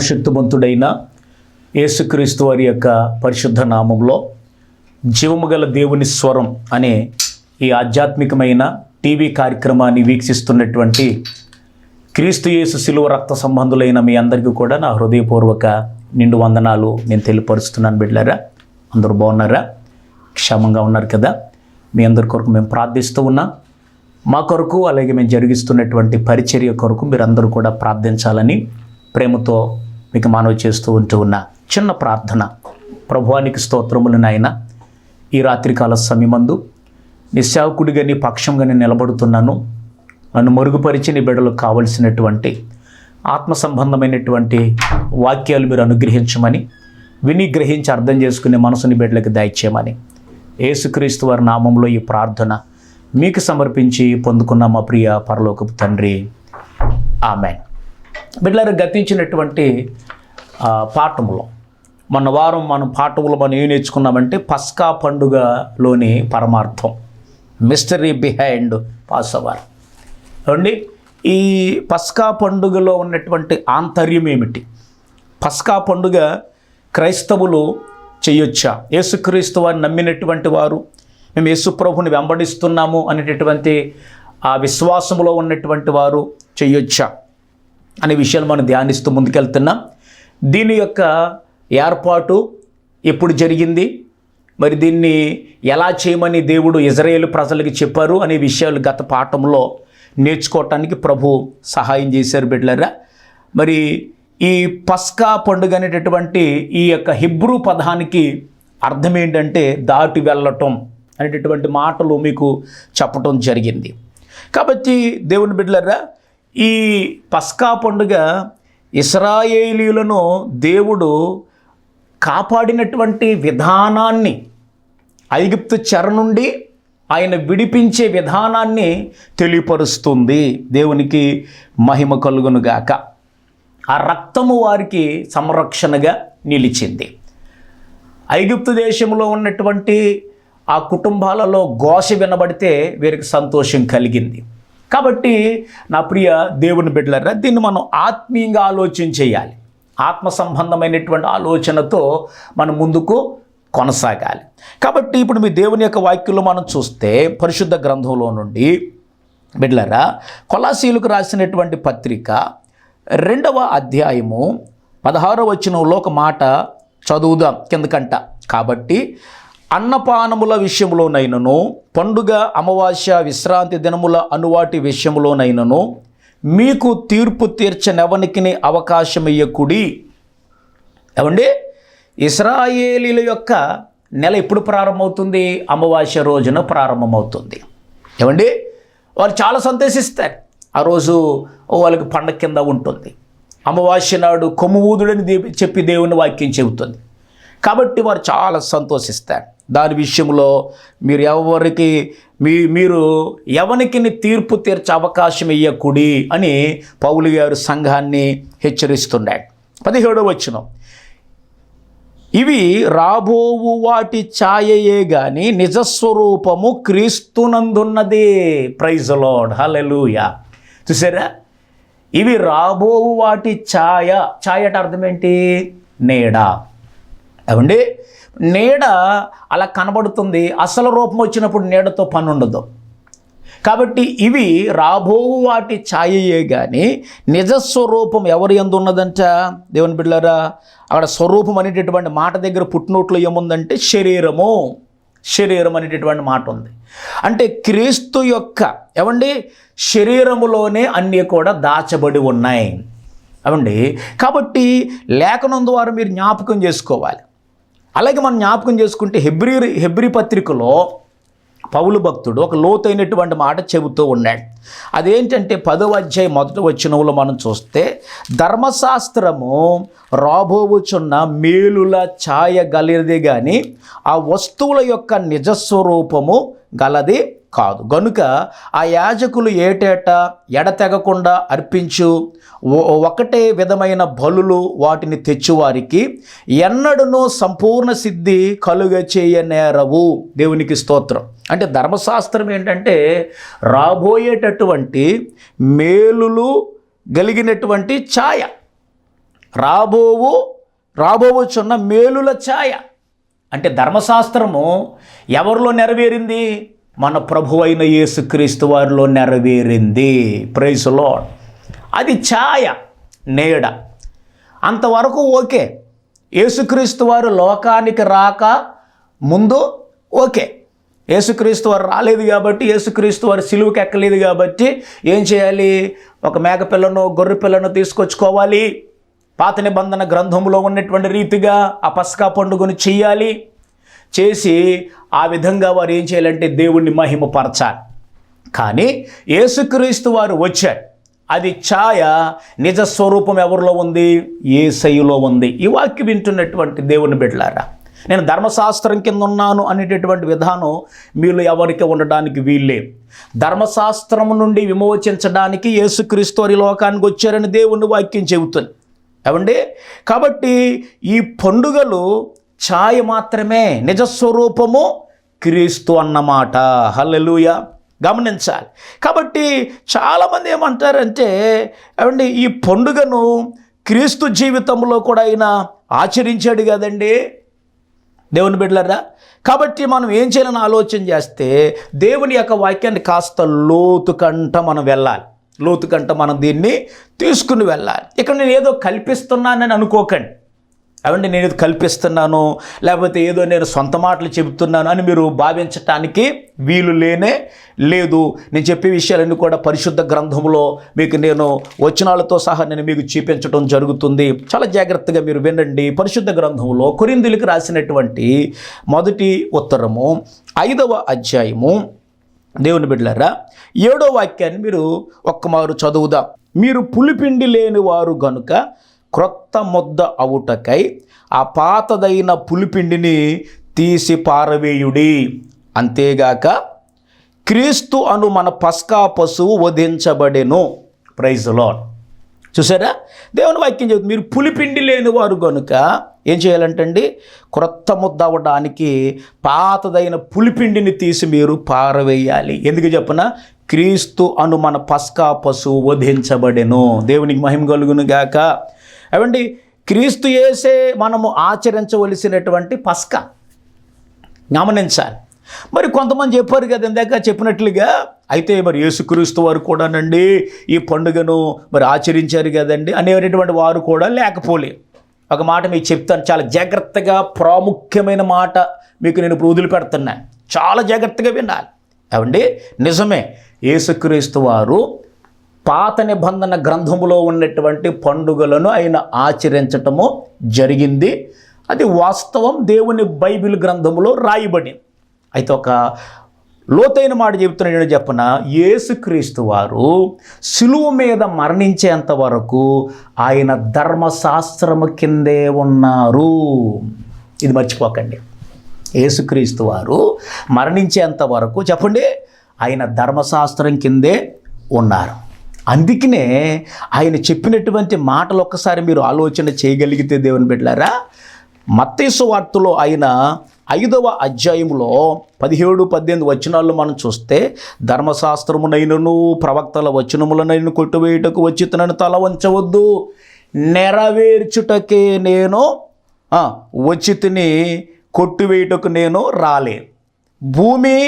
సర్వశక్తిమంతుడైన యేసుక్రీస్తు వారి యొక్క పరిశుద్ధ నామంలో జీవము గల దేవుని స్వరం అనే ఈ ఆధ్యాత్మికమైన టీవీ కార్యక్రమాన్ని వీక్షిస్తున్నటువంటి క్రీస్తు యేసు శిలువ రక్త సంబంధులైన మీ అందరికీ కూడా నా హృదయపూర్వక నిండు వందనాలు. నేను తెలియపరుస్తున్నాను బిడ్డారా అందరూ బాగున్నారా? క్షేమంగా ఉన్నారు కదా? మీ అందరి కొరకు మేము ప్రార్థిస్తూ ఉన్నాం. మా కొరకు అలాగే మేము జరిగిస్తున్నటువంటి పరిచర్య కొరకు మీరందరూ కూడా ప్రార్థించాలని ప్రేమతో మీకు మనవి చేస్తూ ఉంటూ ఉన్న చిన్న ప్రార్థన. ప్రభువానికి స్తోత్రములు నాయన. ఈ రాత్రికాల సమయమందు నీ నీ పక్షంగా నేను నిలబడుతున్నాను. నన్ను మరుగుపరిచి నీ బిడలకు కావలసినటువంటి ఆత్మ సంబంధమైనటువంటి వాక్యాలు మీరు అనుగ్రహించమని విని గ్రహించి అర్థం చేసుకునే మనసుని బిడ్డలకు దయచేయమని. ఏసుక్రీస్తు వారి నామంలో ఈ ప్రార్థన మీకు సమర్పించి పొందుకున్న మా ప్రియ పరలోకపు తండ్రి. ఆమె బిడ్డలారు గతించినటువంటి పాఠములు. మన వారం మనం పాఠములు మనం ఏం నేర్చుకున్నామంటే పస్కా పండుగలోని పరమార్థం. మిస్టరీ బిహైండ్ పాస్ అవర్ ఈ పస్కా పండుగలో ఉన్నటువంటి ఆంతర్యం ఏమిటి? పస్కా పండుగ క్రైస్తవులు చేయొచ్చా? యేసుక్రీస్తు వారిని నమ్మినటువంటి వారు మేము యేసుప్రభుని వెంబడిస్తున్నాము అనేటటువంటి ఆ విశ్వాసములో ఉన్నటువంటి వారు చేయొచ్చా? అనే విషయాలు మనం ధ్యానిస్తూ ముందుకెళ్తున్నాం. దీని యొక్క ఏర్పాటు ఎప్పుడు జరిగింది? మరి దీన్ని ఎలా చేయమని దేవుడు ఇజ్రాయేల్ ప్రజలకి చెప్పారు అనే విషయాలు గత పాఠంలో నేర్చుకోవటానికి ప్రభు సహాయం చేశారు బిడ్డలరా. మరి ఈ పస్కా పండుగ అనేటటువంటి ఈ యొక్క హిబ్రూ పదానికి అర్థం ఏంటంటే దాటి వెళ్ళటం అనేటటువంటి మాటలు మీకు చెప్పటం జరిగింది. కాబట్టి దేవుని బిడ్డలరా ఈ పస్కా పండుగ ఇస్రాయేలీలను దేవుడు కాపాడినటువంటి విధానాన్ని ఐగుప్తు చెర నుండి ఆయన విడిపించే విధానాన్ని తెలియపరుస్తుంది. దేవునికి మహిమ కలుగునుగాక ఆ రక్తము వారికి సంరక్షణగా నిలిచింది. ఐగుప్తు దేశంలో ఉన్నటువంటి ఆ కుటుంబాలలో ఘోష వినబడితే వీరికి సంతోషం కలిగింది. కాబట్టి నా ప్రియ దేవుని బిడ్డలరా దీన్ని మనం ఆత్మీయంగా ఆలోచన చేయాలి. ఆత్మ సంబంధమైనటువంటి ఆలోచనతో మనం ముందుకు కొనసాగాలి. కాబట్టి ఇప్పుడు మీ దేవుని యొక్క వాక్యంలో మనం చూస్తే పరిశుద్ధ గ్రంథంలో నుండి బిడ్లరా కొలాసీలకు రాసినటువంటి పత్రిక రెండవ అధ్యాయము పదహారవ వచనంలో ఒక మాట చదువుదాం కిందకంట కాబట్టి అన్నపానముల విషయంలోనైనను పండుగ అమావాస్య విశ్రాంతి దినముల అనువాటి విషయంలోనైనను మీకు తీర్పు తీర్చనెవనికి అవకాశం ఇయ్యకుడి ఏమండి? ఇస్రాయేలీల యొక్క నెల ఎప్పుడు ప్రారంభమవుతుంది? అమావాస్య రోజున ప్రారంభమవుతుంది. ఏమండి? వాళ్ళు చాలా సంతోషిస్తారు. ఆ రోజు వాళ్ళకి పండగ కింద ఉంటుంది. అమావాస్య నాడు కొమ్ము ఊదుడని చెప్పి దేవుని వాక్యం చెబుతుంది. కాబట్టి వారు చాలా సంతోషిస్తారు. దాని విషయంలో మీరు ఎవరికి మీ మీరు ఎవరికి తీర్పు తీర్చే అవకాశం ఇయ్యకుడి అని పౌలు గారు సంఘాన్ని హెచ్చరిస్తున్నాడు పదిహేడో వచ్చిన ఇవి రాబోవు వాటి ఛాయయే గాని నిజస్వరూపము క్రీస్తునందున్నదే. Praise lord. హల్లెలూయా. చూసారా? ఇవి రాబోవు వాటి ఛాయ. ఛాయ అంటే అర్థం ఏంటి? నీడ. అవండి నీడ అలా కనబడుతుంది అసలు రూపం వచ్చినప్పుడు నీడతో పని ఉండదు కాబట్టి ఇవి రాబోవు వాటి ఛాయయే కానీ నిజ స్వరూపం ఎవరి ఎందు ఉన్నదంట? దేవుని బిడ్డారా అక్కడ స్వరూపం అనేటటువంటి మాట దగ్గర పుట్టినోట్లో ఏముందంటే శరీరము. శరీరం అనేటటువంటి మాట ఉంది. అంటే క్రీస్తు యొక్క ఏమండి? శరీరములోనే అన్నీ కూడా దాచబడి ఉన్నాయి. అవండి కాబట్టి లేఖనం ద్వారా మీరు జ్ఞాపకం చేసుకోవాలి. అలాగే మనం జ్ఞాపకం చేసుకుంటే హెబ్రి హెబ్రి పత్రికలో పౌలు భక్తుడు ఒక లోతైనటువంటి మాట చెబుతూ ఉన్నాడు. అదేంటంటే పదవ అధ్యాయం మొదటి వచ్చినవులో మనం చూస్తే ధర్మశాస్త్రము రాబోవుచున్న మేలుల ఛాయ గలది కానీ ఆ వస్తువుల యొక్క నిజస్వరూపము గలది కాదు. గనుక ఆ యాజకులు ఏటేటా ఎడతెగకుండా అర్పించు ఒకటే విధమైన బలులు వాటిని తెచ్చువారికి ఎన్నడనూ సంపూర్ణ సిద్ధి కలుగ చేయనేరవు. దేవునికి స్తోత్రం. అంటే ధర్మశాస్త్రం ఏంటంటే రాబోయేటటువంటి మేలులు కలిగినటువంటి ఛాయ. రాబోవు రాబోవచ్చున్న మేలుల ఛాయ. అంటే ధర్మశాస్త్రము ఎవరిలో నెరవేరింది? మన ప్రభు అయిన యేసుక్రీస్తు వారిలో నెరవేరింది. ప్రైజ్లో అది ఛాయ నీడ. అంతవరకు ఓకే. యేసుక్రీస్తు వారు లోకానికి రాక ముందు ఓకే. యేసుక్రీస్తు వారు రాలేదు కాబట్టి యేసుక్రీస్తు వారు సిలువుకి ఎక్కలేదు కాబట్టి ఏం చేయాలి? ఒక మేకపిల్లను గొర్రె పిల్లను తీసుకొచ్చుకోవాలి. పాత నిబంధన గ్రంథంలో ఉన్నటువంటి రీతిగా ఆ పస్కా పండుగను చేయాలి. చేసి ఆ విధంగా వారు ఏం చేయాలంటే దేవుణ్ణి మహిమపరచాలి. కానీ యేసుక్రీస్తు వారు వచ్చారు. అది ఛాయ నిజ స్వరూపం ఎవరిలో ఉంది? ఏసైలో ఉంది. ఈ వాక్యం వింటున్నటువంటి దేవుని బిడ్డలారా నేను ధర్మశాస్త్రం కింద ఉన్నాను అనేటటువంటి విధానం మీలో ఎవరికి ఉండడానికి వీల్లే ధర్మశాస్త్రం నుండి విమోచించడానికి యేసుక్రీస్తు వారి లోకానికి వచ్చారని దేవుని వాక్యం చెబుతుంది. ఏమండి? కాబట్టి ఈ పండుగలు ఛాయ మాత్రమే నిజస్వరూపము క్రీస్తు అన్నమాట. హల్లెలూయ. గమనించాలి. కాబట్టి చాలామంది ఏమంటారంటే ఏమండి ఈ పండుగను క్రీస్తు జీవితంలో కూడా ఆయన ఆచరించాడు కదండి. దేవుని బిడ్డలరా కాబట్టి మనం ఏం చేయాలని ఆలోచన చేస్తే దేవుని యొక్క వాక్యాన్ని కాస్త లోతు కంట మనం వెళ్ళాలి. లోతు కంట మనం దీన్ని తీసుకుని వెళ్ళాలి. ఇక్కడ నేను ఏదో కల్పిస్తున్నానని అనుకోకండి. ఏమంటే నేను కల్పిస్తున్నాను లేకపోతే ఏదో నేను సొంత మాటలు చెబుతున్నాను అని మీరు భావించటానికి వీలు లేనే లేదు. నేను చెప్పే విషయాలన్నీ కూడా పరిశుద్ధ గ్రంథంలో మీకు నేను వచనాలతో సహా నేను మీకు చూపించడం జరుగుతుంది. చాలా జాగ్రత్తగా మీరు వినండి. పరిశుద్ధ గ్రంథంలో కొరిందులకు రాసినటువంటి మొదటి ఉత్తరము ఐదవ అధ్యాయము. దేవుని బిడ్డలారా ఏడో వాక్యాన్ని మీరు ఒక్కమారు చదువుదాం. మీరు పులిపిండి లేని వారు గనుక క్రొత్త ముద్ద అవుటకై ఆ పాతదైన పులిపిండిని తీసి పారవేయుడి. అంతేగాక క్రీస్తు అను మన పస్కా పశువు వధించబడెను. ప్రైజ్ లాడ్ చూసారా? దేవుని వాక్యం చెబుతుంది మీరు పులిపిండి లేని వారు కనుక ఏం చేయాలంటండి? క్రొత్త ముద్ద అవ్వడానికి పాతదైన పులిపిండిని తీసి మీరు పారవేయాలి. ఎందుకు చెప్పిన? క్రీస్తు అను మన పస్కా పశువు వధించబడెను. దేవునికి మహిమ కలుగును గాక ఏమండి? క్రీస్తు వేసే మనము ఆచరించవలసినటువంటి పస్కా గమనించాలి మరి కొంతమంది చెప్పారు కదా ఇందాక చెప్పినట్లుగా అయితే మరి యేసుక్రీస్తు వారు కూడానండి ఈ పండుగను మరి ఆచరించారు కదండి అనేటువంటి వారు కూడా లేకపోలే ఒక మాట మీకు చెప్తాను చాలా జాగ్రత్తగా ప్రాముఖ్యమైన మాట మీకు నేను ఇప్పుడు వదిలిపెడుతున్నాను చాలా జాగ్రత్తగా వినాలి. ఏమండి? నిజమే యేసుక్రీస్తు వారు పాత నిబంధన గ్రంథములో ఉన్నటువంటి పండుగలను ఆయన ఆచరించటము జరిగింది. అది వాస్తవం. దేవుని బైబిల్ గ్రంథములో రాయబడింది అయితే ఒక లోతైన మాట చెబుతున్నాడు చెప్పిన? యేసుక్రీస్తు వారు సులువు మీద మరణించేంత వరకు ఆయన ధర్మశాస్త్రము కిందే ఉన్నారు. ఇది మర్చిపోకండి. యేసుక్రీస్తు వారు మరణించేంత వరకు చెప్పండి ఆయన ధర్మశాస్త్రం కిందే ఉన్నారు. అందుకనే ఆయన చెప్పినటువంటి మాటలు ఒక్కసారి మీరు ఆలోచన చేయగలిగితే దేవుని బిడ్డారా మత్తేసు వార్తలో ఆయన ఐదవ అధ్యాయంలో పదిహేడు పద్దెనిమిది వచనాల్లో మనం చూస్తే ధర్మశాస్త్రమునైనను ప్రవక్తల వచనములనైను కొట్టువేయుటకు వచ్చి తనను తల వంచవద్దు. నెరవేర్చుటకే నేను ఆ, వచ్చి తిని కొట్టువేయుటకు నేను రాలే. భూమి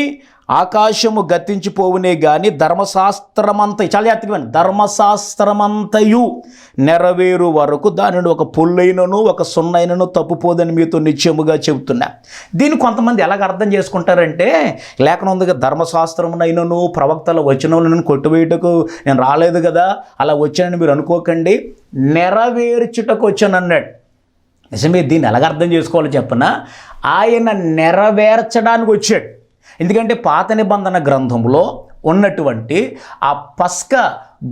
ఆకాశము గతించిపోవునే గాని ధర్మశాస్త్రమంత చాలా జాగ్రత్తగా ధర్మశాస్త్రమంతయు నెరవేరు వరకు దానిని ఒక పుల్లైనను ఒక సున్నైనను తప్పుపోదని మీతో నిత్యముగా చెబుతున్నా. దీన్ని కొంతమంది ఎలాగ అర్థం చేసుకుంటారంటే లేకన ఉందిగా ధర్మశాస్త్రమునైనను ప్రవక్తల వచనములను కొట్టువేయటకు నేను రాలేదు కదా అలా వచ్చానని మీరు అనుకోకండి. నెరవేర్చుటకు వచ్చాను అన్నాడు నిజమే దీన్ని ఎలాగ అర్థం చేసుకోవాలో చెప్పనా? ఆయన నెరవేర్చడానికి వచ్చాడు. ఎందుకంటే పాత నిబంధన గ్రంథంలో ఉన్నటువంటి ఆ పస్క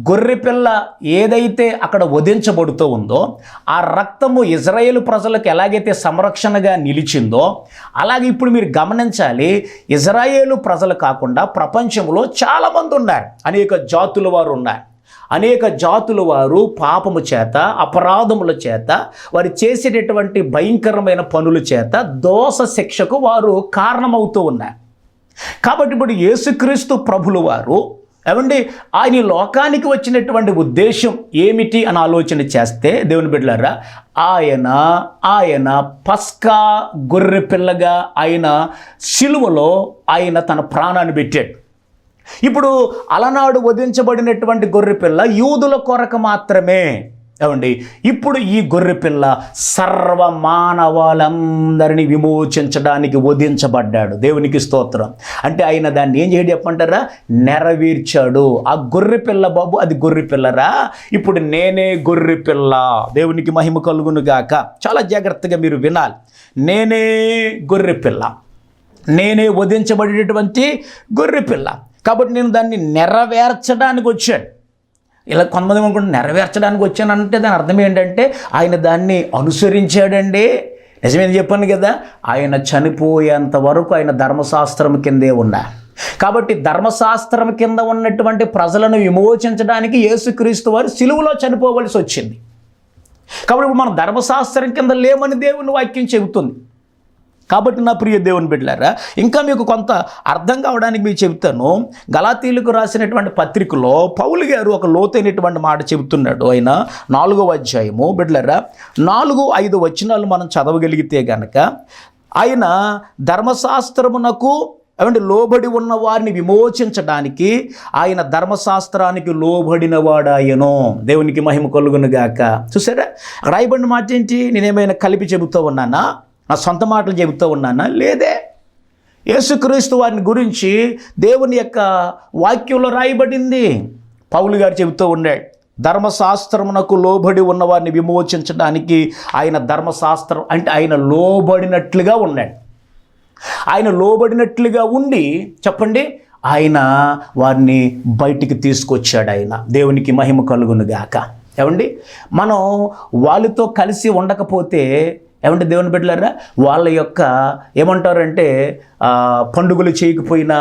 గొర్రెపిల్ల ఏదైతే అక్కడ వధించబడుతూ ఉందో ఆ రక్తము ఇజ్రాయేల్ ప్రజలకు ఎలాగైతే సంరక్షణగా నిలిచిందో అలాగే ఇప్పుడు మీరు గమనించాలి ఇజ్రాయేలు ప్రజలు కాకుండా ప్రపంచంలో చాలామంది ఉన్నారు. అనేక జాతుల వారు ఉన్నారు. అనేక జాతుల వారు పాపము చేత అపరాధముల చేత వారు చేసేటటువంటి భయంకరమైన పనుల చేత దోష శిక్షకు వారు కారణమవుతూ ఉన్నారు. కాబట్టి ఇప్పుడు యేసుక్రీస్తు ప్రభులు వారు ఏమండి ఆయన లోకానికి వచ్చినటువంటి ఉద్దేశం ఏమిటి అని ఆలోచన చేస్తే దేవుని బిడ్డలారా ఆయన ఆయన పస్కా గొర్రె పిల్లగా ఆయన సిలువలో ఆయన తన ప్రాణాన్ని పెట్టాడు. ఇప్పుడు అలనాడు వధించబడినటువంటి గొర్రెపిల్ల యూదుల కొరకు మాత్రమే ఏమండి? ఇప్పుడు ఈ గొర్రెపిల్ల సర్వ మానవాళందరినీ విమోచించడానికి వధించబడ్డాడు. దేవునికి స్తోత్రం. అంటే ఆయన దాన్ని ఏం చేయడం చెప్పంటారా నెరవేర్చాడు. ఆ గొర్రెపిల్ల బాబు అది గొర్రెపిల్లరా ఇప్పుడు నేనే గొర్రెపిల్ల దేవునికి మహిమ కలుగును గాక. చాలా జాగ్రత్తగా మీరు వినాలి. నేనే గొర్రెపిల్ల నేనే వధించబడేటువంటి గొర్రెపిల్ల కాబట్టి నేను దాన్ని నెరవేర్చడానికి వచ్చాను. ఇలా కొంతమంది అనుకుంటే నెరవేర్చడానికి వచ్చానంటే దాని అర్థం ఏంటంటే ఆయన దాన్ని అనుసరించాడండి. నిజమేది చెప్పాను కదా? ఆయన చనిపోయేంత వరకు ఆయన ధర్మశాస్త్రం కిందే ఉన్నా. కాబట్టి ధర్మశాస్త్రం కింద ఉన్నటువంటి ప్రజలను విమోచించడానికి యేసుక్రీస్తు వారు సిలువలో చనిపోవలసి వచ్చింది. కాబట్టి ఇప్పుడు మనం ధర్మశాస్త్రం కింద లేమని దేవుని వాక్యం చెబుతుంది. కాబట్టి నా ప్రియ దేవుని బిడ్డలారా ఇంకా మీకు కొంత అర్థం కావడానికి మీకు చెబుతాను. గలాతీలకు రాసినటువంటి పత్రికలో పౌలు గారు ఒక లోతైనటువంటి మాట చెబుతున్నాడు. ఆయన నాలుగో అధ్యాయము బిడ్డలారా నాలుగు ఐదు వచనాలు మనం చదవగలిగితే గనక ఆయన ధర్మశాస్త్రమునకు ఏమంటే లోబడి ఉన్న వారిని విమోచించడానికి ఆయన ధర్మశాస్త్రానికి లోబడిన వాడాయను దేవునికి మహిమ కలుగును గాక. చూసారా? రాయబడిన మాట ఏంటి నేనేమైనా కలిపి చెబుతూ ఉన్నానా? నా సొంత మాటలు చెబుతూ ఉన్నానా? లేదే. యేసుక్రీస్తు వారిని గురించి దేవుని యొక్క వాక్యంలో రాయబడింది. పౌలు గారు చెబుతూ ఉన్నాడు ధర్మశాస్త్రమునకు లోబడి ఉన్నవారిని విమోచించడానికి ఆయన ధర్మశాస్త్రం అంటే ఆయన లోబడినట్లుగా ఉన్నాడు ఆయన లోబడినట్లుగా ఉండి చెప్పండి ఆయన వారిని బయటికి తీసుకొచ్చాడు ఆయన. దేవునికి మహిమ కలుగును గాక. ఏమండి? మనం వాళ్ళతో కలిసి ఉండకపోతే ఏమంటే దేవుని బిడ్డలారా వాళ్ళ యొక్క ఏమంటారంటే పండుగలు చేయకపోయినా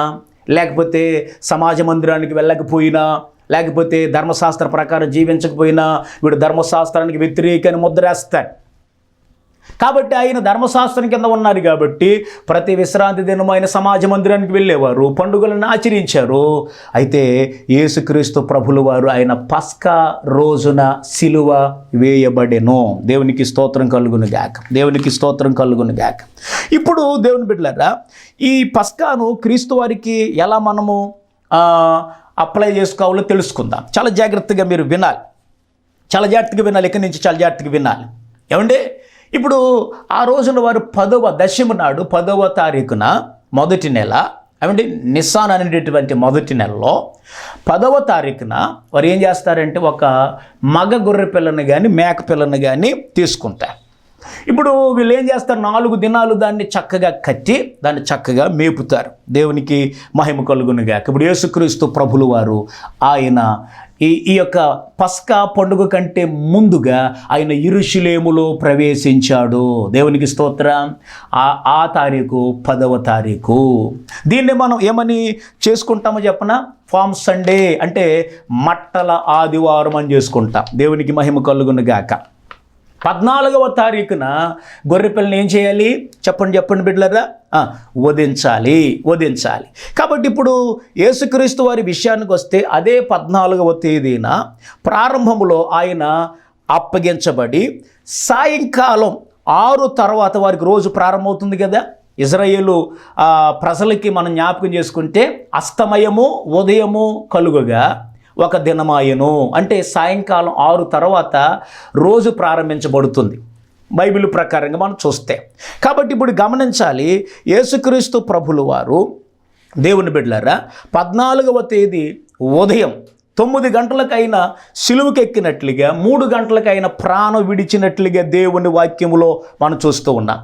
లేకపోతే సమాజ మందిరానికి వెళ్ళకపోయినా లేకపోతే ధర్మశాస్త్ర ప్రకారం జీవించకపోయినా వీడు ధర్మశాస్త్రానికి వ్యతిరేకని ముద్రేస్తాడు కాబట్టి ఆయన ధర్మశాస్త్రం కింద ఉన్నారు కాబట్టి ప్రతి విశ్రాంతి దినం ఆయన సమాజ మందిరానికి వెళ్ళేవారు. పండుగలను ఆచరించారు. అయితే యేసుక్రీస్తు ప్రభులు వారు ఆయన పస్కా రోజున సిలువ వేయబడెను. దేవునికి స్తోత్రం కలుగును గాక. దేవునికి స్తోత్రం కలుగును గాక. ఇప్పుడు దేవుని బిడ్డలారా ఈ పస్కాను క్రీస్తు వారికి ఎలా మనము అప్లై చేసుకోవాలో తెలుసుకుందాం. చాలా జాగ్రత్తగా మీరు వినాలి. చాలా జాగ్రత్తగా వినాలి. ఇక్కడి నుంచి చాలా జాగ్రత్తగా వినాలి. ఏమండి? ఇప్పుడు ఆ రోజున వారు పదవ దశమి నాడు పదవ తారీఖున మొదటి నెల అంటే నిస్సాన్ అనేటటువంటి మొదటి నెలలో పదవ తారీఖున వారు ఏం చేస్తారంటే ఒక మగ గొర్రె పిల్లని కానీ మేక పిల్లని కానీ తీసుకుంటారు. ఇప్పుడు వీళ్ళు ఏం చేస్తారు? నాలుగు దినాలు దాన్ని చక్కగా కట్టి దాన్ని చక్కగా మేపుతారు. దేవునికి మహిమ కలుగునుగాక. ఇప్పుడు యేసుక్రీస్తు ప్రభులు వారు ఆయన ఈ ఈ యొక్క పస్కా పండుగ కంటే ముందుగా ఆయన ఇరుషులేములో ప్రవేశించాడు. దేవునికి స్తోత్రం. ఆ ఆ తారీఖు పదవ తారీఖు. దీన్ని మనం ఏమని చేసుకుంటామో చెప్పన? ఫామ్ సండే అంటే మట్టల ఆదివారం అని చేసుకుంటాం. దేవునికి మహిమ కలుగును గాక. పద్నాలుగవ తారీఖున గొర్రెపిల్లని ఏం చేయాలి? చెప్పండి చెప్పండి బిడ్డలరా. ఆ, వధించాలి వధించాలి. కాబట్టి ఇప్పుడు యేసుక్రీస్తు వారి విషయానికి వస్తే అదే పద్నాలుగవ తేదీన ప్రారంభంలో ఆయన అప్పగించబడి సాయంకాలం ఆరు తర్వాత వారికి రోజు ప్రారంభమవుతుంది కదా. ఇజ్రాయేలు ప్రజలకి మనం జ్ఞాపకం చేసుకుంటే అస్తమయము ఉదయము కలుగగా ఒక దినమాయను. అంటే సాయంకాలం ఆరు తర్వాత రోజు ప్రారంభించబడుతుంది. బైబిల్ ప్రకారంగా మనం చూస్తే. కాబట్టి ఇప్పుడు గమనించాలి యేసుక్రీస్తు ప్రభులు వారు దేవుని బిడ్డలారా పద్నాలుగవ తేదీ ఉదయం తొమ్మిది గంటలకైనా సిలువకెక్కినట్లుగా మూడు గంటలకైనా ప్రాణం విడిచినట్లుగా దేవుని వాక్యములో మనం చూస్తూ ఉన్నాం.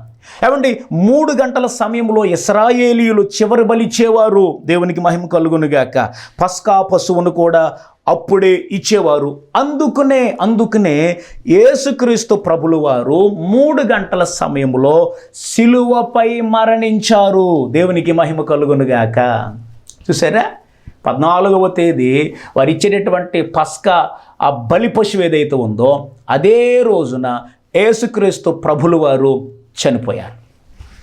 ఏమండి మూడు గంటల సమయంలో ఇస్రాయేలీయులు చివరి బలిచ్చేవారు దేవునికి మహిమ కలుగునుగాక పస్కా పశువును కూడా అప్పుడే ఇచ్చేవారు. అందుకునే అందుకునే యేసుక్రీస్తు ప్రభులు వారు మూడు గంటల సమయంలో సిలువపై మరణించారు. దేవునికి మహిమ కలుగునుగాక చూసారా? పద్నాలుగవ తేదీ వారు ఇచ్చేటటువంటి పస్కా ఆ బలి పశువు ఏదైతే ఉందో అదే రోజున యేసుక్రీస్తు ప్రభులు వారు చనిపోయారు.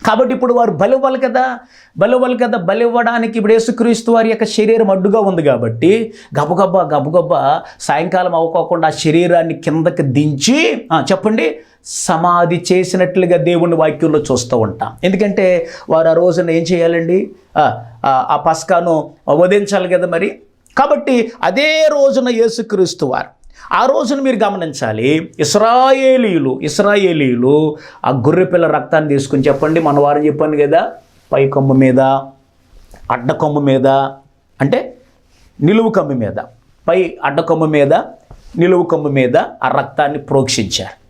కాబట్టి ఇప్పుడు వారు బలివ్వాలి కదా? బలివ్వాలి కదా? బలివ్వడానికి ఇప్పుడు యేసుక్రీస్తు వారి యొక్క శరీరం అడ్డుగా ఉంది కాబట్టి గబగబ గబగబ సాయంకాలం అవ్వకోకుండా ఆ శరీరాన్ని కిందకి దించి చెప్పండి సమాధి చేసినట్లుగా దేవుని వాక్యంలో చూస్తూ ఉంటాం. ఎందుకంటే వారు ఆ రోజున ఏం చేయాలండి? ఆ, ఆ పస్కాను వధించాలి కదా మరి? కాబట్టి అదే రోజున యేసుక్రీస్తు వారు ఆ రోజున మీరు గమనించాలి. ఇస్రాయేలీలు ఇస్రాయేలీలు ఆ గొర్రెపిల్ల రక్తాన్ని తీసుకుని చెప్పండి మన వారిని చెప్పాను కదా. పై కొమ్మ మీద అడ్డకొమ్మ మీద అంటే నిలువు కొమ్ము మీద. పై అడ్డకొమ్మ మీద నిలువు కొమ్ము మీద ఆ రక్తాన్ని ప్రోక్షించారు.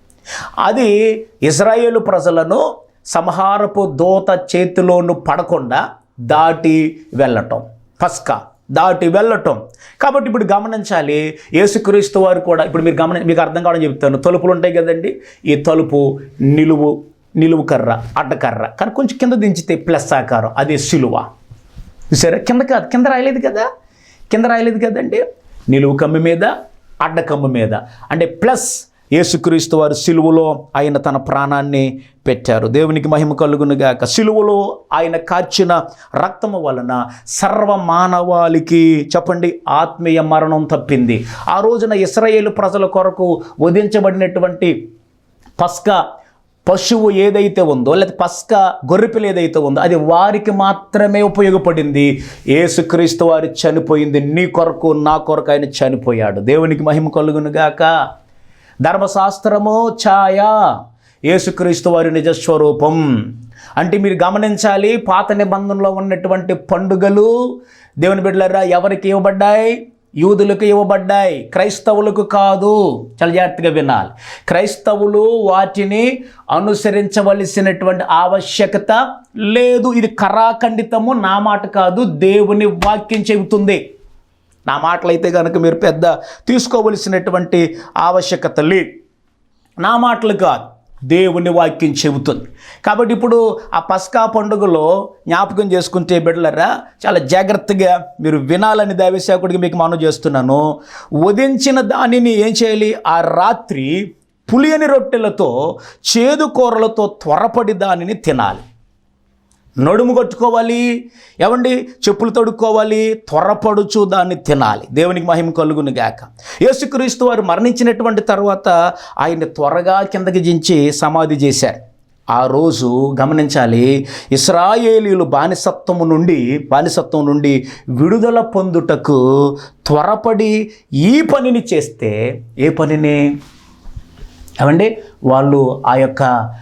అది ఇజ్రాయేలు ప్రజలను సంహారపు దోత చేతిలోను పడకుండా దాటి వెళ్ళటం. పస్కా. దాటి వెళ్ళటం. కాబట్టి ఇప్పుడు గమనించాలి యేసుక్రీస్తు వారు కూడా ఇప్పుడు మీరు గమని మీకు అర్థం కావడం చెప్తాను. తలుపులు ఉంటాయి కదండి ఈ తలుపు నిలువు నిలువు కర్ర అడ్డకర్ర కానీ కొంచెం కింద దించితే ప్లస్ ఆకారం అదే సిలువ. సరే కింద కాదు కింద రాయలేదు కదా? కింద రాయలేదు కదండి? నిలువు కమ్మి మీద అడ్డకమ్మ మీద. అంటే ప్లస్ యేసుక్రీస్తు వారు సిలువలో ఆయన తన ప్రాణాన్ని పెట్టారు. దేవునికి మహిమ కలుగునుగాక సిలువలో ఆయన కార్చిన రక్తము వలన సర్వ మానవాళికి చెప్పండి ఆత్మీయ మరణం తప్పింది. ఆ రోజున ఇస్రాయేలు ప్రజల కొరకు వధించబడినటువంటి పస్కా పశువు ఏదైతే ఉందో లేదా పస్క గొర్రెపిల్ల ఏదైతే ఉందో అది వారికి మాత్రమే ఉపయోగపడింది. ఏసుక్రీస్తు వారు చనిపోయింది. నీ కొరకు నా కొరకు ఆయన చనిపోయాడు. దేవునికి మహిమ కలుగునుగాక ధర్మశాస్త్రము ఛాయ? యేసుక్రీస్తు వారి నిజస్వరూపం. అంటే మీరు గమనించాలి పాత నిబంధనలో ఉన్నటువంటి పండుగలు దేవుని బిడ్డలరా ఎవరికి ఇవ్వబడ్డాయి? యూదులకు ఇవ్వబడ్డాయి క్రైస్తవులకు కాదు. చాలా జాగ్రత్తగా వినాలి. క్రైస్తవులు వాటిని అనుసరించవలసినటువంటి ఆవశ్యకత లేదు. ఇది కరాఖండితము నా మాట కాదు. దేవుని వాక్యం చెబుతుంది. నా మాటలైతే కనుక మీరు పెద్ద తీసుకోవలసినటువంటి ఆవశ్యకత లేదు నా మాటలు కాదు దేవుని వాక్యం చెబుతుంది. కాబట్టి ఇప్పుడు ఆ పస్కా పండుగలో జ్ఞాపకం చేసుకుంటే బిడ్డలరా చాలా జాగ్రత్తగా మీరు వినాలని దైవసేవకుడికి మీకు మనం చేస్తున్నాను. ఉదించిన దానిని ఏం చేయాలి? ఆ రాత్రి పులియని రొట్టెలతో చేదు కూరలతో త్వరపడి దానిని తినాలి. నడుము కట్టుకోవాలి. ఏమండి? చెప్పులు తడుక్కోవాలి. త్వరపడుచు దాన్ని తినాలి. దేవునికి మహిమ కలుగును గాక. యేసుక్రీస్తు వారు మరణించినటువంటి తర్వాత ఆయన్ని త్వరగా కిందకి దించి సమాధి చేశారు. ఆ రోజు గమనించాలి ఇస్రాయేలీలు బానిసత్వము నుండి బానిసత్వం నుండి విడుదల పొందుటకు త్వరపడి ఈ పనిని చేస్తే ఏ పనిని? ఏమండి? వాళ్ళు ఆ యొక్క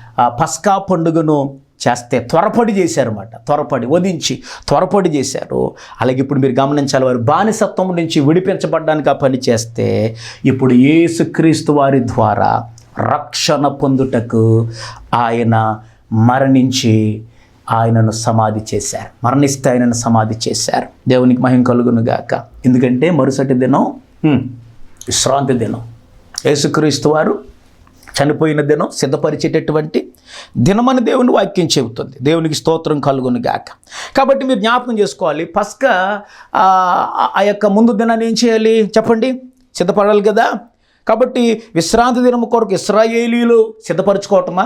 పస్కా పండుగను చేస్తే త్వరపడి చేశారన్నమాట. త్వరపడి వధించి త్వరపడి చేశారు. అలాగే ఇప్పుడు మీరు గమనించాలి వారు బానిసత్వం నుంచి విడిపించబడ్డానికి ఆ పని చేస్తే ఇప్పుడు యేసుక్రీస్తు వారి ద్వారా రక్షణ పొందుటకు ఆయన మరణించి ఆయనను సమాధి చేశారు. మరణిస్తే ఆయనను సమాధి చేశారు. దేవునికి మహిం కలుగును గాక. ఎందుకంటే మరుసటి దినం విశ్రాంతి దినం. యేసుక్రీస్తు వారు చనిపోయిన దినం సిద్ధపరిచేటటువంటి దినమని దేవుని వాక్యం చెబుతుంది. దేవునికి స్తోత్రం కలుగును గాక. కాబట్టి మీరు జ్ఞాపకం చేసుకోవాలి. పస్క ఆ యొక్క ముందు దినాన్ని ఏం చేయాలి? చెప్పండి. సిద్ధపడాలి కదా. కాబట్టి విశ్రాంతి దినం కొరకు ఇస్రాయేలీలు సిద్ధపరచుకోవటమా?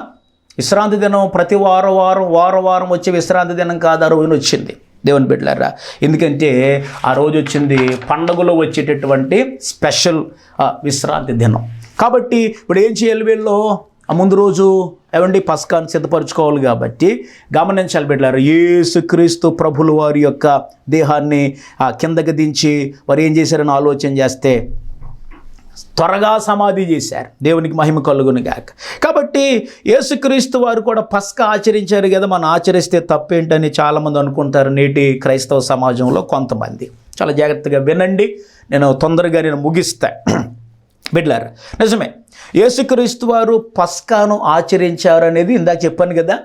విశ్రాంతి దినం ప్రతి వారం వారం వారం వారం వచ్చే విశ్రాంతి దినం కాదు. ఆ రోజున వచ్చింది. దేవుని బిడ్డలారా ఎందుకంటే ఆ రోజు వచ్చింది పండగలో వచ్చేటటువంటి స్పెషల్ విశ్రాంతి దినం. కాబట్టి ఇప్పుడు ఏం చేయాలి వీళ్ళు? ముందు రోజు ఏమండి? పస్కాన్ని సిద్ధపరచుకోవాలి కాబట్టి గమనించాలి పెట్టారు యేసుక్రీస్తు ప్రభులు వారి యొక్క దేహాన్ని ఆ, కిందకి దించి వారు ఏం చేశారని ఆలోచన చేస్తే త్వరగా సమాధి చేశారు. దేవునికి మహిమ కలుగును గాక. కాబట్టి యేసుక్రీస్తు వారు కూడా పస్క ఆచరించారు కదా మనం ఆచరిస్తే తప్పేంటని చాలామంది అనుకుంటారు. నేటి క్రైస్తవ సమాజంలో కొంతమంది. చాలా జాగ్రత్తగా వినండి. నేను తొందరగా నేను ముగిస్తాను బిడ్లర్? నిజమే. యేసుక్రీస్తు వారు పస్కాను ఆచరించారు అనేది ఇందాక చెప్పాను కదా.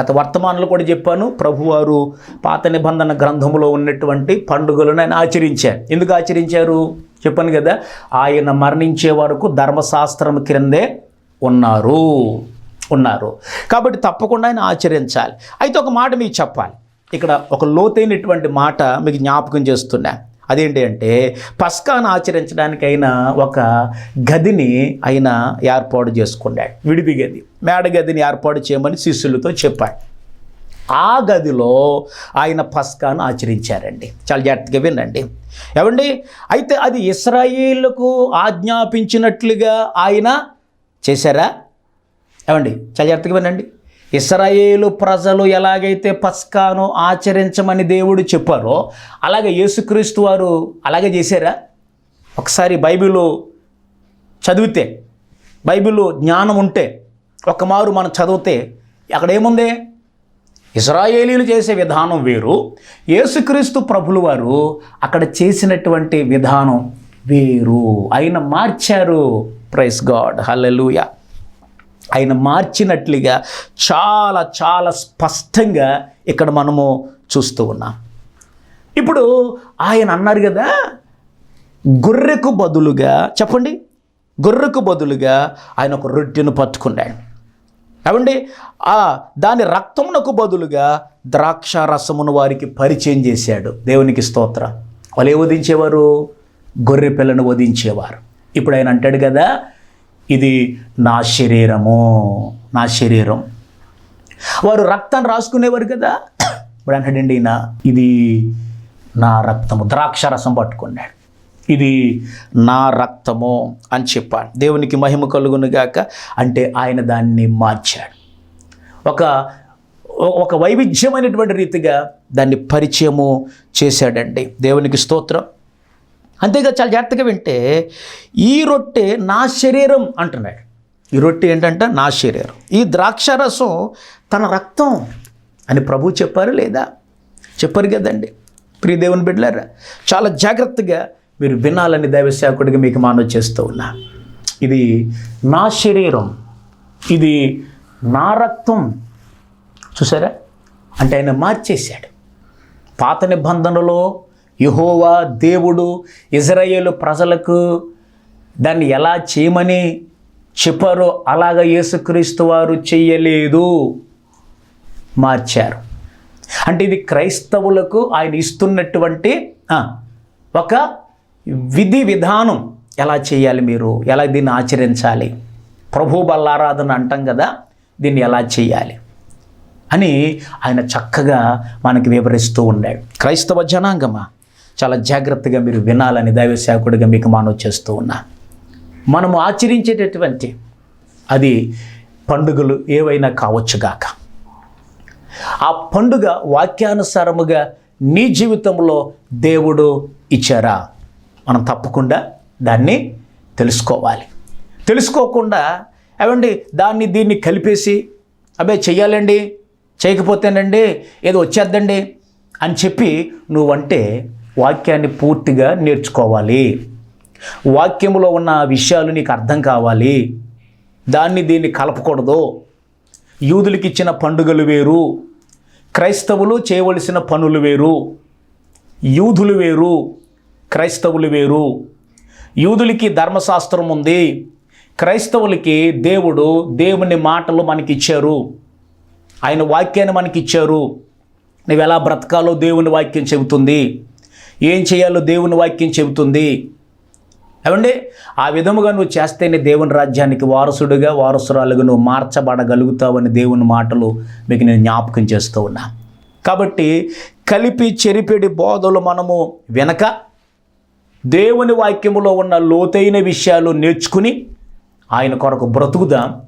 గత వర్తమానంలో కూడా చెప్పాను. ప్రభువారు పాత నిబంధన గ్రంథంలో ఉన్నటువంటి పండుగలను ఆయన ఆచరించారు. ఎందుకు ఆచరించారు? చెప్పాను కదా. ఆయన మరణించే వరకు ధర్మశాస్త్రం క్రిందే ఉన్నారు. ఉన్నారు. కాబట్టి తప్పకుండా ఆయన ఆచరించాలి. అయితే ఒక మాట మీకు చెప్పాలి. ఇక్కడ ఒక లోతైనటువంటి మాట మీకు జ్ఞాపకం చేస్తున్నా. అదేంటి అంటే పస్కాను ఆచరించడానికి ఒక గదిని ఆయన ఏర్పాటు చేసుకున్నాడు విడిది గది. మేడ గదిని ఏర్పాటు చేయమని శిష్యులతో చెప్పాడు. ఆ గదిలో ఆయన పస్కాను ఆచరించారండి. చాలా జాగ్రత్తగా వినండి. ఏమండి? అయితే అది ఇస్రాయేళ్ళకు ఆజ్ఞాపించినట్లుగా ఆయన చేశారా? ఏమండి? చాలా జాగ్రత్తగా వినండి. ఇస్రాయేలు ప్రజలు ఎలాగైతే పస్కాను ఆచరించమని దేవుడు చెప్పారో అలాగే యేసుక్రీస్తు వారు అలాగే చేశారా? ఒకసారి బైబిల్ చదివితే బైబిల్ జ్ఞానం ఉంటే ఒక మారు మనం చదివితే అక్కడ ఏముంది? ఇస్రాయేలీలు చేసే విధానం వేరు యేసుక్రీస్తు ప్రభులు వారు అక్కడ చేసినటువంటి విధానం వేరు. ఆయన మార్చారు. Praise God. హల్లెలూయా. ఆయన మార్చినట్లుగా చాలా చాలా స్పష్టంగా ఇక్కడ మనము చూస్తూ ఉన్నాం. ఇప్పుడు ఆయన అన్నారు కదా గొర్రెకు బదులుగా చెప్పండి గొర్రెకు బదులుగా ఆయన ఒక రొట్టెను పట్టుకున్నాడు. ఏమండి? ఆ దాని రక్తమునకు బదులుగా ద్రాక్ష రసమును వారికి పరిచయం చేశాడు. దేవునికి స్తోత్ర. వాళ్ళు ఏ వధించేవారు? గొర్రె పిల్లను వధించేవారు. ఇప్పుడు ఆయన అంటాడు కదా ఇది నా శరీరము నా శరీరం. వారు రక్తాన్ని రాసుకునేవారు కదా. ఇప్పుడు అంటాడండి ఈయన? ఇది నా రక్తము. ద్రాక్ష రసం పట్టుకున్నాడు. ఇది నా రక్తము అని చెప్పాడు. దేవునికి మహిమ కలుగునుగాక అంటే ఆయన దాన్ని మార్చాడు. ఒక ఒక వైవిధ్యమైనటువంటి రీతిగా దాన్ని పరిచయము చేశాడండి. దేవునికి స్తోత్రం. అంతేగా చాలా జాగ్రత్తగా వింటే ఈ రొట్టె నా శరీరం అంటున్నాడు. ఈ రొట్టె ఏంటంటే? నా శరీరం. ఈ ద్రాక్ష రసం తన రక్తం అని ప్రభు చెప్పారు లేదా? చెప్పారు కదండి. ప్రియదేవుని బిడ్డలారా చాలా జాగ్రత్తగా మీరు వినాలని దైవసేవకుడిగా మీకు మానవ చేస్తూ ఉన్నా. ఇది నా శరీరం ఇది నా రక్తం. చూసారా? అంటే ఆయన మార్చేశాడు. పాత నిబంధనలో యహోవా దేవుడు ఇజ్రాయేలు ప్రజలకు దాన్ని ఎలా చేయమని చెప్పారో అలాగ యేసుక్రీస్తు వారు చెయ్యలేదు మార్చారు. అంటే ఇది క్రైస్తవులకు ఆయన ఇస్తున్నటువంటి ఒక విధి విధానం ఎలా చేయాలి మీరు? ఎలా దీన్ని ఆచరించాలి? ప్రభు బల్లారాధన అంటాం కదా దీన్ని ఎలా చేయాలి? అని ఆయన చక్కగా మనకి వివరిస్తూ ఉన్నాడు. క్రైస్తవ జనాంగమా? చాలా జాగ్రత్తగా మీరు వినాలని దైవ సేవకుడిగా మీకు మానవ చేస్తూ ఉన్నా. మనము ఆచరించేటటువంటి అది పండుగలు ఏవైనా కావచ్చుగాక ఆ పండుగ వాక్యానుసారముగా నీ జీవితంలో దేవుడు ఇచ్చారా? మనం తప్పకుండా దాన్ని తెలుసుకోవాలి. తెలుసుకోకుండా ఏమండి దాన్ని దీన్ని కలిపేసి అవే చెయ్యాలండి చేయకపోతేనండి ఏదో వచ్చేద్దండి అని చెప్పి నువ్వంటే వాక్యాన్ని పూర్తిగా నేర్చుకోవాలి. వాక్యములో ఉన్న విషయాలు నీకు అర్థం కావాలి. దాన్ని దీన్ని కలపకూడదు. యూదులకి ఇచ్చిన పండుగలు వేరు. క్రైస్తవులు చేయవలసిన పనులు వేరు. యూదులు వేరు. క్రైస్తవులు వేరు. యూదులకి ధర్మశాస్త్రం ఉంది. క్రైస్తవులకి దేవుడు దేవుని మాటలు మనకి ఇచ్చారు ఆయన వాక్యాన్ని మనకి ఇచ్చారు నువ్వు ఎలా బ్రతకాలో దేవుని వాక్యం చెబుతుంది. ఏం చేయాలో దేవుని వాక్యం చెబుతుంది. ఏమండి? ఆ విధముగా నువ్వు చేస్తేనే దేవుని రాజ్యానికి వారసుడిగా వారసురాలుగా నువ్వు మార్చబడగలుగుతావని దేవుని మాటలు మీకు నేను జ్ఞాపకం చేస్తూ ఉన్నా. కాబట్టి కలిపి చెరిపెడి బోధలు మనము వెనక దేవుని వాక్యములో ఉన్న లోతైన విషయాలు నేర్చుకుని ఆయన కొరకు బ్రతుకుదాం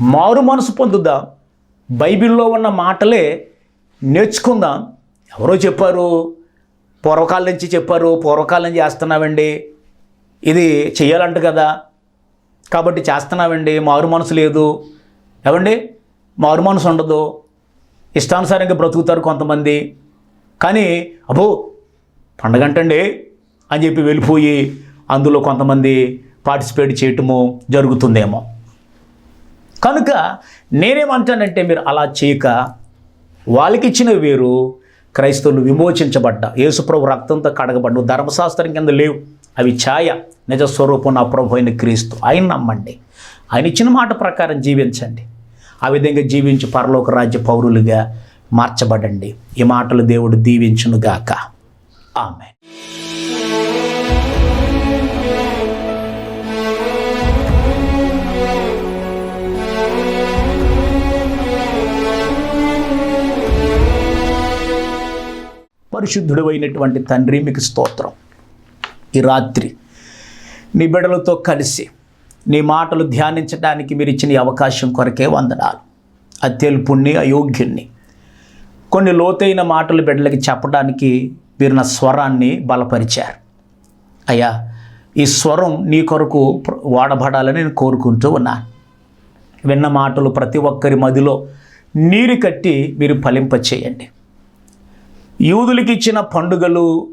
మారు మనసు పొందుదాం బైబిల్లో ఉన్న మాటలే నేర్చుకుందాం. ఎవరో చెప్పారు? పూర్వకాలం నుంచి చెప్పారు పూర్వకాలం నుంచి చేస్తున్నామండి ఇది చెయ్యాలంట కదా. కాబట్టి చేస్తున్నామండి మారు మనసు లేదు. ఏమండి? మారు మనసు ఉండదు. ఇష్టానుసారంగా బ్రతుకుతారు కొంతమంది. కానీ అబ్బో పండగంటండి అని చెప్పి వెళ్ళిపోయి అందులో కొంతమంది పార్టిసిపేట్ చేయటము జరుగుతుందేమో. కనుక నేనేమంటానంటే మీరు అలా చేయక వాళ్ళకి ఇచ్చిన వేరు క్రైస్తవులు విమోచించబడ్డ యేసుప్రభు రక్తంతో కడగబడ్డ ధర్మశాస్త్రం కింద లేవు. అవి ఛాయ నిజ స్వరూపం నా ప్రభు అయిన క్రీస్తు. ఆయన నమ్మండి. ఆయన ఇచ్చిన మాట ప్రకారం జీవించండి. ఆ విధంగా జీవించి పరలోక రాజ్య పౌరులుగా మార్చబడండి. ఈ మాటలు దేవుడు దీవించునుగాక. ఆమె పరిశుద్ధుడు అయినటువంటి తండ్రి మీకు స్తోత్రం. ఈ రాత్రి నీ బిడ్డలతో కలిసి నీ మాటలు ధ్యానించడానికి మీరు ఇచ్చిన అవకాశం కొరకే వందనాలు. అత్యల్పుణ్ణి అయోగ్యుణ్ణి. కొన్ని లోతైన మాటలు బిడ్డలకి చెప్పడానికి మీరు నా స్వరాన్ని బలపరిచారు. అయ్యా ఈ స్వరం నీ కొరకు వాడబడాలని నేను కోరుకుంటూ ఉన్నాను. విన్న మాటలు ప్రతి ఒక్కరి మదిలో నీరు కట్టి మీరు ఫలింపచేయండి. యూదులకి ఇచ్చిన పండుగలు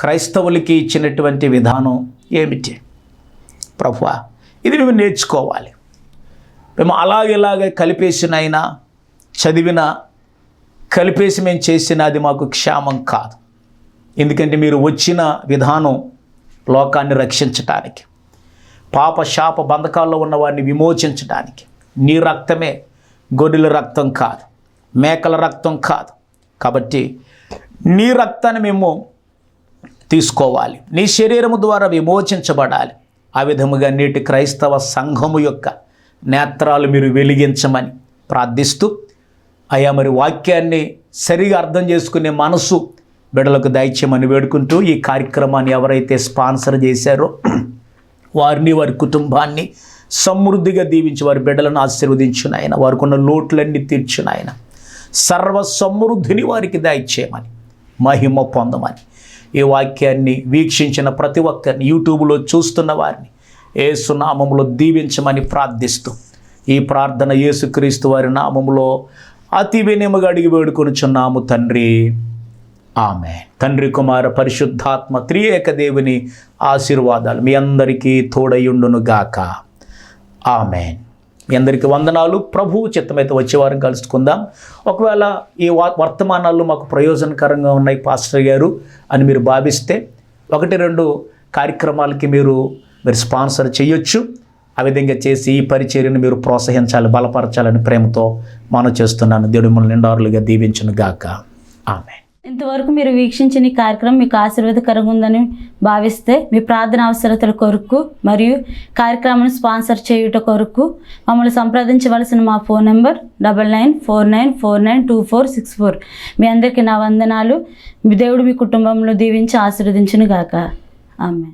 క్రైస్తవులకి ఇచ్చినటువంటి విధానం ఏమిటి? ప్రభు ఇది మేము నేర్చుకోవాలి. మేము అలాగేలాగే కలిపేసినైనా చదివిన కలిపేసి మేము చేసిన అది మాకు క్షేమం కాదు. ఎందుకంటే మీరు వచ్చిన విధానం లోకాన్ని రక్షించటానికి పాప శాప బంధకాల్లో ఉన్న వారిని విమోచించడానికి నీ రక్తమే గొర్రెల రక్తం కాదు మేకల రక్తం కాదు. కాబట్టి నీ రక్తాన్ని మేము తీసుకోవాలి. నీ శరీరము ద్వారా విమోచించబడాలి. ఆ విధముగా నేటి క్రైస్తవ సంఘము యొక్క నేత్రాలు మీరు వెలిగించమని ప్రార్థిస్తూ అయా మరి వాక్యాన్ని సరిగా అర్థం చేసుకునే మనసు బిడలకు దయచేయమని వేడుకుంటూ ఈ కార్యక్రమాన్ని ఎవరైతే స్పాన్సర్ చేశారో వారిని వారి కుటుంబాన్ని సమృద్ధిగా దీవించి వారి బిడ్డలను ఆశీర్వదించునాయన వారికి ఉన్న లోట్లన్నీ తీర్చునాయన సర్వ సమృద్ధిని వారికి దాయిచ్చేయమని మహిమ పొందమని. ఈ వాక్యాన్ని వీక్షించిన ప్రతి ఒక్కరిని యూట్యూబ్లో చూస్తున్న వారిని ఏసునామంలో దీవించమని ప్రార్థిస్తూ ఈ ప్రార్థన యేసుక్రీస్తు వారి నామములో అతి వినిమగా అడిగి వేడుకొనుచున్నాము తండ్రి. ఆమె తండ్రి కుమార పరిశుద్ధాత్మ త్రియేక దేవుని ఆశీర్వాదాలు మీ అందరికీ తోడయుండును గాక ఆమెన్. మీ అందరికీ వందనాలు. ప్రభువు చిత్తమైతే వచ్చే వారం కలుసుకుందాం. ఒకవేళ ఈ వా- వర్తమానాలు మాకు ప్రయోజనకరంగా ఉన్నాయి పాస్టర్ గారు అని మీరు భావిస్తే ఒకటి రెండు కార్యక్రమాలకి మీరు మీరు స్పాన్సర్ చేయొచ్చు. ఆ విధంగా చేసి ఈ పరిచర్యను మీరు ప్రోత్సహించాలి బలపరచాలని ప్రేమతో మనం చేస్తున్నాను. దేవుడు మిమ్మల్ని నిండారులుగా దీవించును గాక ఆమె ఇంతవరకు మీరు వీక్షించిన ఈ కార్యక్రమం మీకు ఆశీర్వాదకరంగా ఉందని భావిస్తే మీ ప్రార్థన అవసరతల కొరకు మరియు కార్యక్రమాన్ని స్పాన్సర్ చేయుట కొరకు మమ్మల్ని సంప్రదించవలసిన మా phone number double nine four nine four nine two four six four. మీ అందరికీ నా వందనాలు. మీ దేవుడు మీ కుటుంబంలో దీవించి ఆశీర్వదించును గాక ఆమె